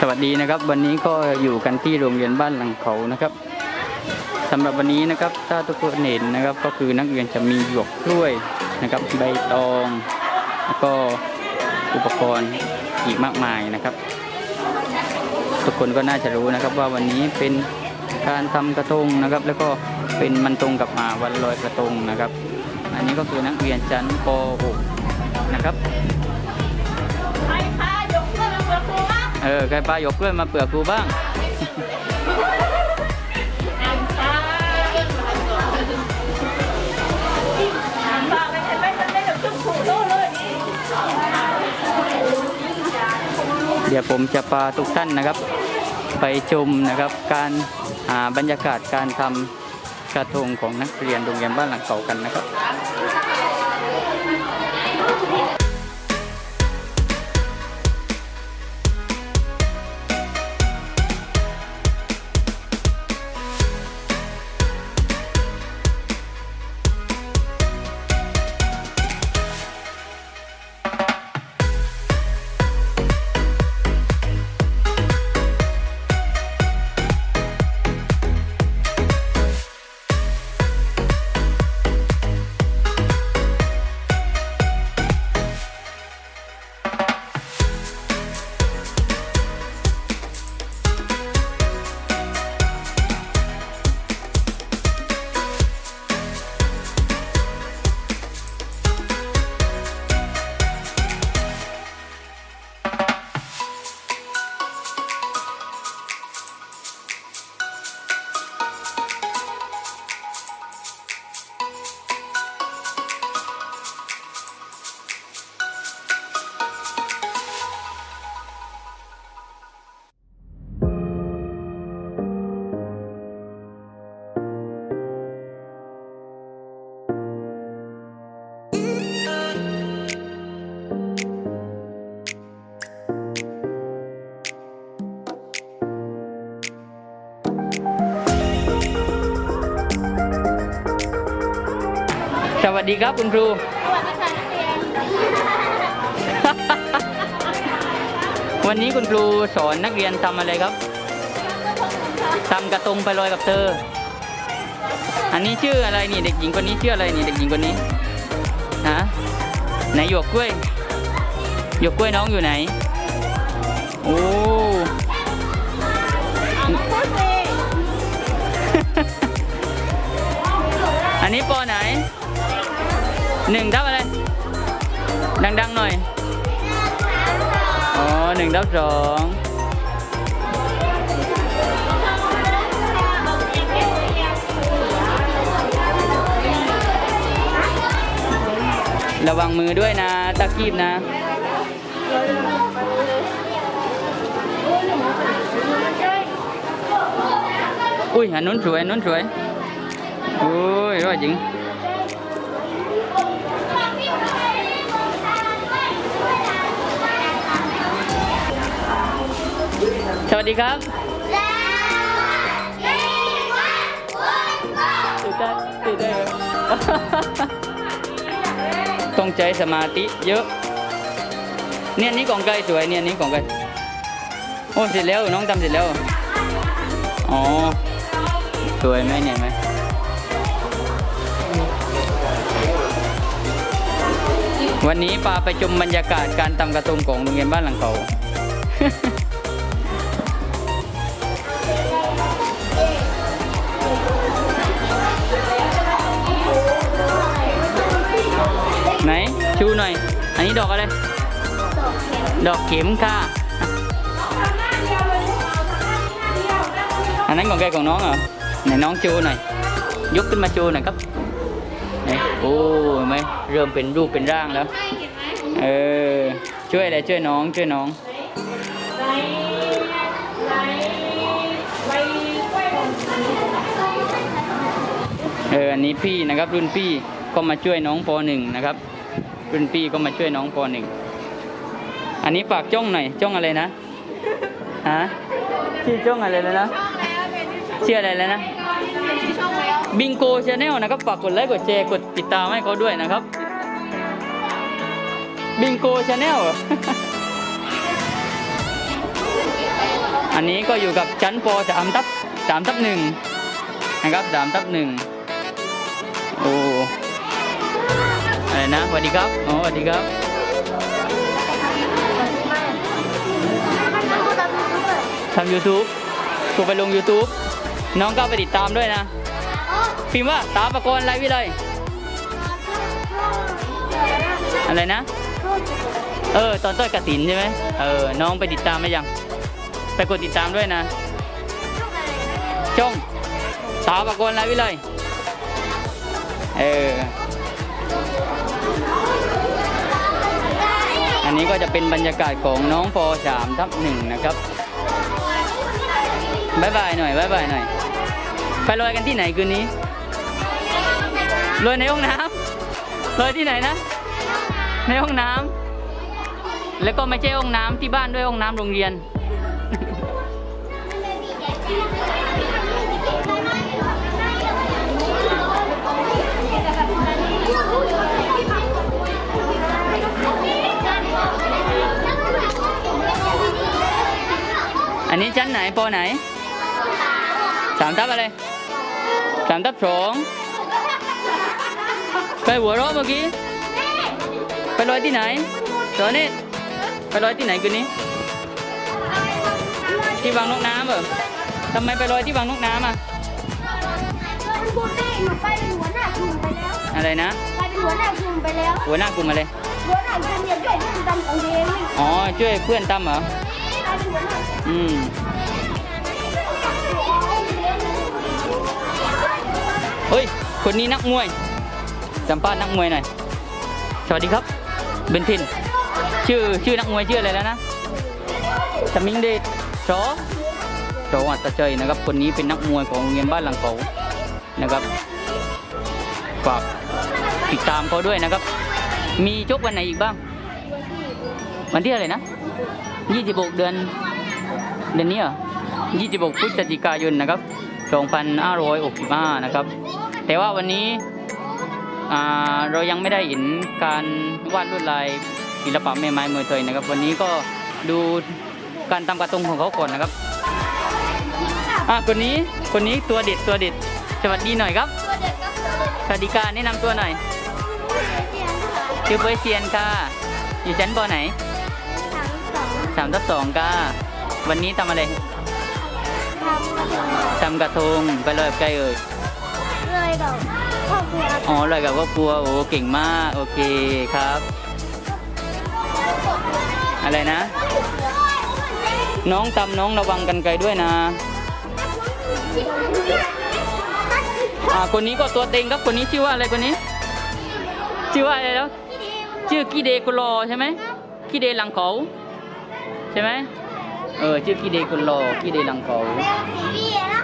สวัสดีนะครับ วันนี้ก็อยู่กันที่โรงเรียนบ้านหลังเขานะครับสำหรับวันนี้นะครับถ้าทุกคนเห็นนะครับ ก็คือนักเรียนจะมีหยวกกล้วยนะครับ ใบตองแล้วก็อุปกรณ์อีกมากมายนะครับ ทุกคนก็น่าจะรู้นะครับว่าวันนี้เป็นการทำกระทงนะครับ แล้วก็เป็นมันตรงกับมาวันลอยกระทงนะครับ อันนี้ก็คือนักเรียนชั้นป .6 นะครับ อใครปลายกกล้วยมาเปลือกครูบ้างเดี๋ยวผมจะพาทุกท่านนะครับ ไปชมนะครับการาบรรยากาศการทำกระทงของนักเรียนโรงเรียนบ้านหลังเก่ากันนะครับ ดีครับคุณครูวันนี้คุณครูสอนนักเรียนทำอะไรครับทำกระทงไปลอยกับเธอ อันนี้ชื่ออะไรนี่เด็กหญิงคนนี้ชื่ออะไรนี่เด็กหญิงคนนี้ ฮะ ไหนหยวกกล้วย หยวกกล้วยน้องอยู่ไหน โอ้พูดสิอันนี้ปอไหน หนึ่งทับอะไรดังๆหน่อยอ๋อหนึ่งทับสองระวังมือด้วยนะตะกีบนะอุ้ยอันนู้นสวยอันนู้นส วยโอ้ยรอดจริงสวัสดีครับตื่นได้ตื่นได้เหรอต้องใจสมาธิเยอะ เนี่ยอันนี้ของไก่สวยเนี่ยอันนี้ของไก่โอ้เสร็จแล้วน้องทำเสร็จแล้ว อ๋อ สวยไหมเนี่ยไหมวันนี้ปาไปชมบรรยากาศการทำกระทงของโรงเรียนบ้านหลังเขา ดอกอะไร ดอกเข็มค่ะอันนั้นของแกของน้องเหรอไหนน้องชูหน่อยยกขึ้นมาชูหน่อยครับไหนโอ้เห็นไหมเริ่มเป็นรูปเป็นร่างแล้วเออช่วยอะไรช่วยน้องช่วยน้องไหนไหนใบกล้วยของเอออันนี้พี่นะครับรุ่นพี่ก็มาช่วยน้องปหนึ่งนะครับ รุ่นพี่ก็มาช่วยน้องปหนึ่งอันนี้ฝากจ้องหน่อยจ้องอะไรนะฮะชื่อจ้องอะไรเลยนะชื่ออะไรแล้วนะบิงโกชาแนลนะครับฝากกดไลค์กดแชร์กดติดตามให้เขาด้วยนะครับบิงโกชาแนลอันนี้ก็อยู่กับชั้นปสามทับสามทับหนึ่งนะครับสามทับหนึ่งโอ้ นะสวัสดีครับอ๋อสวัสดีครับทำ YouTube กูไปลง YouTube น้องก็ไปติดตามด้วยนะ พิมพ์ว่าตาประกรณ์ไรวิเลยอะไรนะ เออ ตอนต้อยกระตินใช่ไหมเออ น้องไปติดตามไหมยัง ไปกดติดตามด้วยนะจ้องตาประกรณ์ไรวิเลยเออ นี้ก็จะเป็นบรรยากาศของน้องป .3 ทับหนึ่งนะครับบายบายหน่อยบายบายหน่อย ไปลอยกันที่ไหนคืนนี้ลอยในห้องน้ำลอยที่ไหนนะ ในห้องน้ำแล้วก็ไม่ใช่ห้องน้ำที่บ้านด้วยห้องน้ำโรงเรียน อันนี้ชั้นไหนปอไหนสามทับอะไรสามทับสองไปหัวเราะเมื่อกี้ไปลอยที่ไหนตอนนี้ไปลอยที่ไหนคืนนี้ ที่วังนกน้ำเหรอทำไมไปลอยที่วังนกน้ำอะพูดได้หนูไปเป็นหัวหน้ากลุ่มไปแล้วอะไรนะไปเป็นหัวหน้ากลุ่มไปแล้ว หัวหน้ากลุ่มอะไรหัวหน้ากลุ่มเนี่ยช่วยทำของเองนี่อ๋อช่วยเพื่อนตั้มเหรอ เป็นหัวหน้าอืมเฮ้ย คนนี้นักมวย สัมภาษณ์นักมวยหน่อย สวัสดีครับ เบนทิน ชื่อชื่อนักมวยชื่ออะไรแล้วนะสมิงเดชโสโสอัตเจยนะครับ คนนี้เป็นนักมวยของโรงเรียนบ้านหลังเขานะครับ ฝากติดตามเขาด้วยนะครับ มีชกวันไหนอีกบ้าง วันที่อะไรนะ 26เดือนเดือนนี้เหรอ26พฤศจิกายนนะครับ2565นะครับ แต่ว่าวันนี้อ่าเรายังไม่ได้เห็นการวาดลวดลายศิลปะแม่ไม้มวยไทยนะครับ วันนี้ก็ดูการทำกระทงของเขาก่อนนะครับอะคนนี้คนนี้ตัวเด็ดตัวเด็ดสวัสดีหน่อยครับตัวเด็กก็ตัวเด็กสวัสดีค่ะแนะนำตัวหน่อยเรียนค่ะชื่อเปยเซียนค่ะอยู่ชั้นปไหนทั้ง สองสามทับสองค่ะวันนี้ทำอะไรทำกระทงทำกระทงไปลอยกับใครเอ่ยเลยกับครอบครัวอ๋อลอยกับครอบครัวโอ้เก่งมากโอเคครับ อะไรนะ น้องตำน้องระวังกันไกลด้วยนะอ่าคนนี้ก็ตัวเต็งครับคนนี้ชื่อว่าอะไรคนนี้ ชื่อว่าอะไรแล้วชื่อกีเดกุลอใช่ไหมกีเดหลังเขาใช่ไหมเออชื่อกีเดกุลอกีเดหลังเขาแมวสีพี่นะ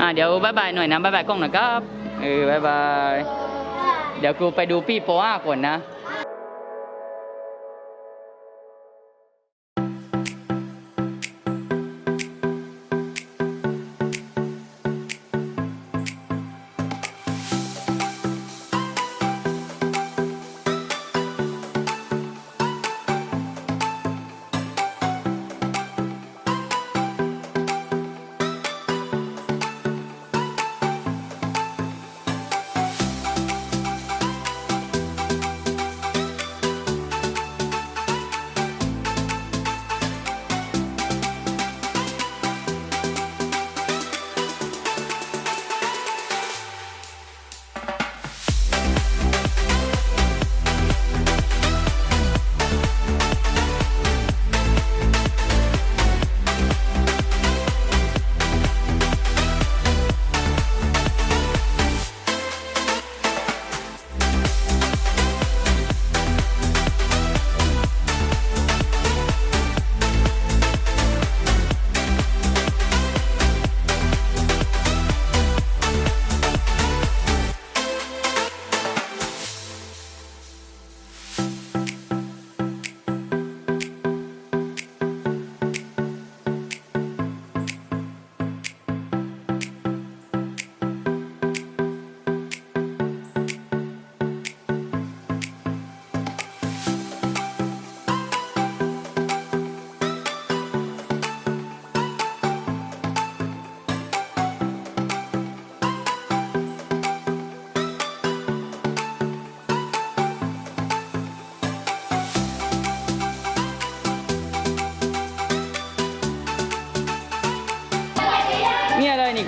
อ่าเดี๋ยวบายบายหน่อยนะบายบายกล้องหน่อยครับ เออบายบาย เดี๋ยวกูไปดูพี่โปอาก่อนนะ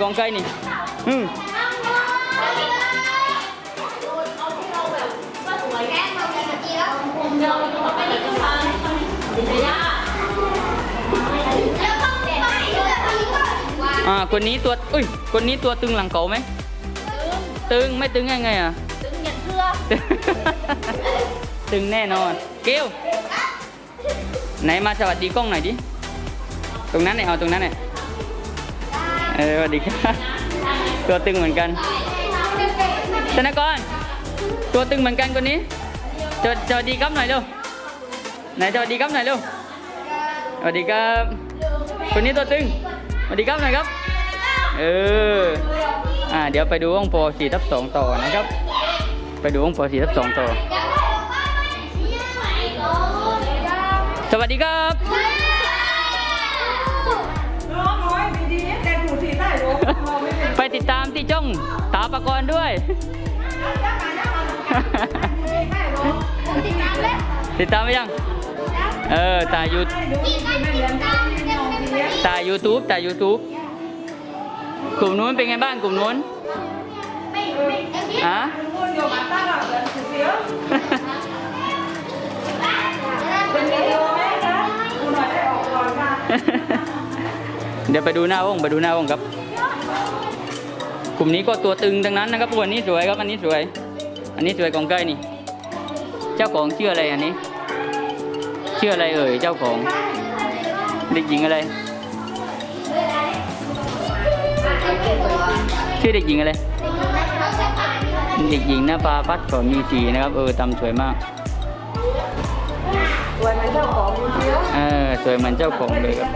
กองไก่นี่อืมเดี๋ยวเราไปหนีกันทางดินยาอ่าคนนี้ตัวอุ้ยคนนี้ตัวตึงหลังเขาไหมตึงไม่ตึงยังไงอะตึงยันเพื่อตึงแน่นอน เกลไหนมาสวัสดีกล้องหน่อยดิตรงนั้นเนี่ยเอาตรงนั้นเนี่ย เออสวัสดีครับตัวตึงเหมือนกันธนกรตัวตึงเหมือนกันคนนี้สวัสสวัสดีครับหน่อยเร็วไหนสวัสดีครับหน่อยเร็วสวัสดีครับคนนี้ตัวตึงสวัสดีครับหน่อยครับเอออ่าเดี๋ยวไปดูห้องป .4 ทับ2ต่อนะครับ ไปดูห้องป .4 ทับ2ต่อ สวัสดีครับ ติดตามที่ช่องตาปะกรด้วยยักษ์มายักษ์มาได้หรอติดตามไปยัง เออตายูตา YouTube ตา YouTube กลุ่มนู้นเป็นไงบ้างกลุ่มนู้นอะเลยเสียเป็นวิดีโอไหมคะดูหน่อยได้ออกก่อนค่ะเดี๋ยวไปดูหน้าห้องไปดูหน้าห้องครับ กลุ่มนี้ก็ตัวตึงทั้งนั้นนะครับวันนี้สวยครับอันนี้สวย อันนี้สวยของใกล้นี่ เจ้าของชื่ออะไรอันนี้ชื่ออะไรเอ่ยเจ้าของเด็กหญิงอะไร ชื่อเด็กหญิงอะไรเด็กหญิงหน้าปาพัดก่อนมีสีนะครับ เออตำสวยมากสวยไหมเจ้าของดูเสียเออสวยเหมือนเจ้าของเลยครับ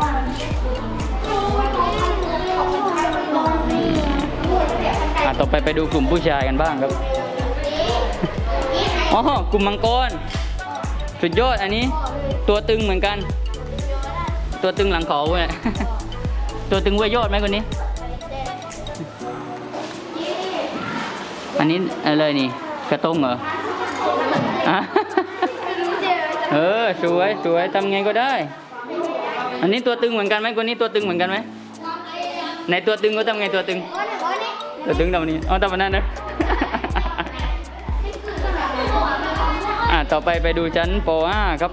อะต่อไปไปดูกลุ่มผู้ชายกันบ้างครับ อ๋อ กลุ่มมังกร สุดยอดอันนี้ ตัวตึงเหมือนกัน ตัวตึงหลังเขาเนี่ยตัวตึงเวยยอดไหมคนนี้ อันนี้อะไรนี่ กระต้งเหรออเออสวยสวยทำไงก็ได้ อันนี้ตัวตึงเหมือนกันไหมคนนี้ตัวตึงเหมือนกันไหมในตัวตึงก็ทำไงตัวตึง ตัวตึงทำนี้อ๋อทำแบบนั้นนะอ่าต่อไปไปดูชั้นป .5 ครับ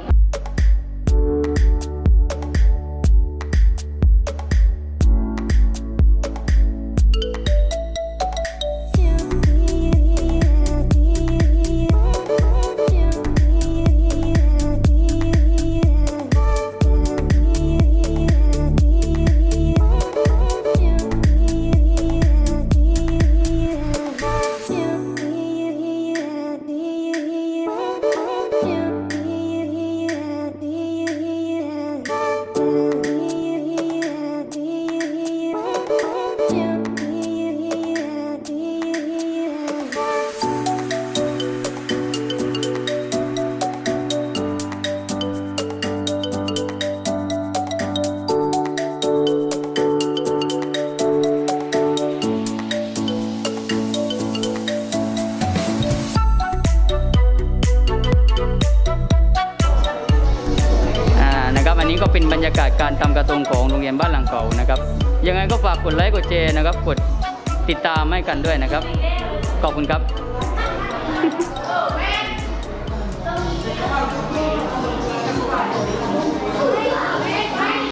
การทำกระทงของโรงเรียนบ้านหลังเก่านะครับ ยังไงก็ฝากกดไลค์กดแชร์นะครับ กดติดตามให้กันด้วยนะครับ ขอบคุณครับ